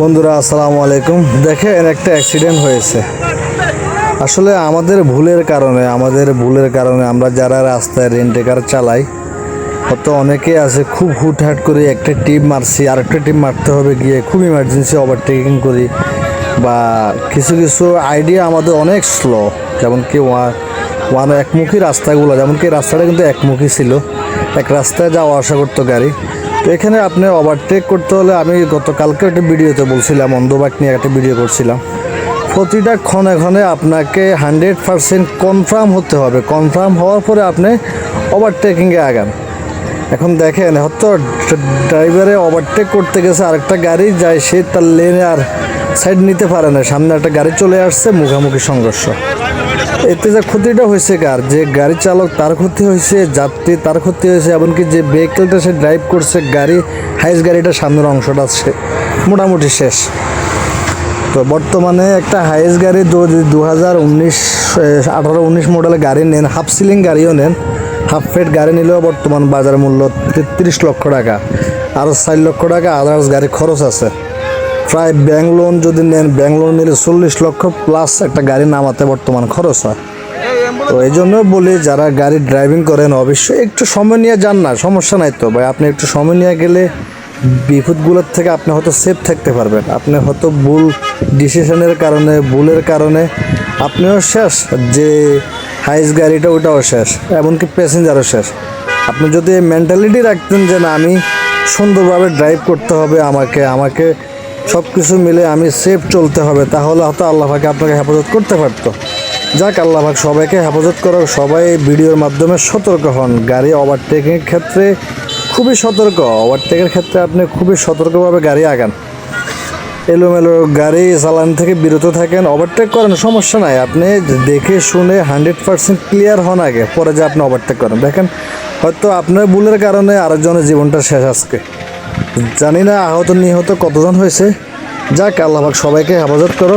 বন্ধুরা, আসসালামু আলাইকুম। দেখেন, একটা অ্যাক্সিডেন্ট হয়েছে। আসলে আমাদের ভুলের কারণে, আমাদের ভুলের কারণে আমরা যারা রাস্তায় রেন্টেকার চালাই হয়তো অনেকে আছে, খুব হুটহাট করে একটা টিপ মারছি আর একটা টিপ মারতে হবে গিয়ে খুব ইমার্জেন্সি ওভারটেকিং করি, বা কিছু কিছু আইডিয়া আমাদের অনেক স্লো যেমন কি ওয়া, ওয়ান একমুখী রাস্তাগুলো, যেমন কি রাস্তাটা কিন্তু একমুখী ছিল। এক রাস্তায় যাওয়া আসা করতো গাড়ি। এখানে আপনি ওভারটেক করতে হলে আমি গতকালকে একটা ভিডিওতে বলছিলাম, অন্ধবাক নিয়ে একটা ভিডিও করছিলাম। প্রতিটা ক্ষণে ক্ষণে আপনাকে হান্ড্রেড পারসেন্ট কনফার্ম হতে হবে। কনফার্ম হওয়ার পরে আপনি ওভারটেকিংয়ে আগান। এখন দেখেন, হয়তো ড্রাইভারে ওভারটেক করতে গেছে, আরেকটা গাড়ি যায়, সে তার লেনে আর সাইড নিতে পারে না। সামনে একটা গাড়ি চলে আসছে, মুখোমুখি সংঘর্ষ। এতে যে ক্ষতিটা হয়েছে কার? যে গাড়ি চালক তার ক্ষতি হয়েছে, যাত্রী তার ক্ষতি হয়েছে, এমনকি যে ভেহিকেলটা সে ড্রাইভ করছে, গাড়ি হাইস গাড়িটা সামনের অংশটা সে মোটামুটি শেষ। তো বর্তমানে একটা হাইস গাড়ি দু হাজার উনিশ আঠারো উনিশ মডেলের গাড়ি নেন হাফ সিলিং গাড়িও নেন হাফ ফেট গাড়ি নিলেও বর্তমান বাজার মূল্য তেত্রিশ লক্ষ টাকা আরও চার লক্ষ টাকা আদার্স গাড়ি খরচ আছে। প্রায় ব্যাংক লোন যদি নেন, ব্যাংক লোন নিলে চল্লিশ লক্ষ প্লাস একটা গাড়ি নামাতে বর্তমান খরচ হয়। তো এই জন্য বলি, যারা গাড়ি ড্রাইভিং করেন, অবশ্যই একটু সময় নিয়ে যান না, সমস্যা নাই তো। ভাই, আপনি একটু সময় নিয়ে গেলে বিপদগুলোর থেকে আপনি হয়তো সেফ থাকতে পারবেন। আপনি হয়তো ভুল ডিসিশনের কারণে, ভুলের কারণে আপনিও শেষ, যে হাইস গাড়িটা ওটাও শেষ, এমনকি প্যাসেঞ্জারও শেষ। আপনি যদি মেন্টালিটি রাখতেন যে না, আমি সুন্দরভাবে ড্রাইভ করতে হবে আমাকে আমাকে সব কিছু মিলে আমি সেফ চলতে হবে, তাহলে হয়তো আল্লাহ পাকে আপনাকে হেফাজত করতে পারতো। যাক, আল্লাহ পাক সবাইকে হেফাজত করো সবাই ভিডিওর মাধ্যমে সতর্ক হন। গাড়ি ওভারটেকিংয়ের ক্ষেত্রে খুবই সতর্ক ওভারটেকের ক্ষেত্রে আপনি খুবই সতর্কভাবে গাড়ি আগান। এলোমেলো গাড়ি চালান থেকে বিরত থাকেন ওভারটেক করেন, সমস্যা নাই। আপনি দেখে শুনে হান্ড্রেড পার্সেন্ট ক্লিয়ার হন আগে, পরে যে আপনি ওভারটেক করেন। দেখেন, হয়তো আপনার ভুলের কারণে আরেকজনের জীবনটা শেষ আজকে। জানি না আহত নিহত কতজন হয়েছে। যাক আল্লাহ পাক সবাইকে হেফাজত করো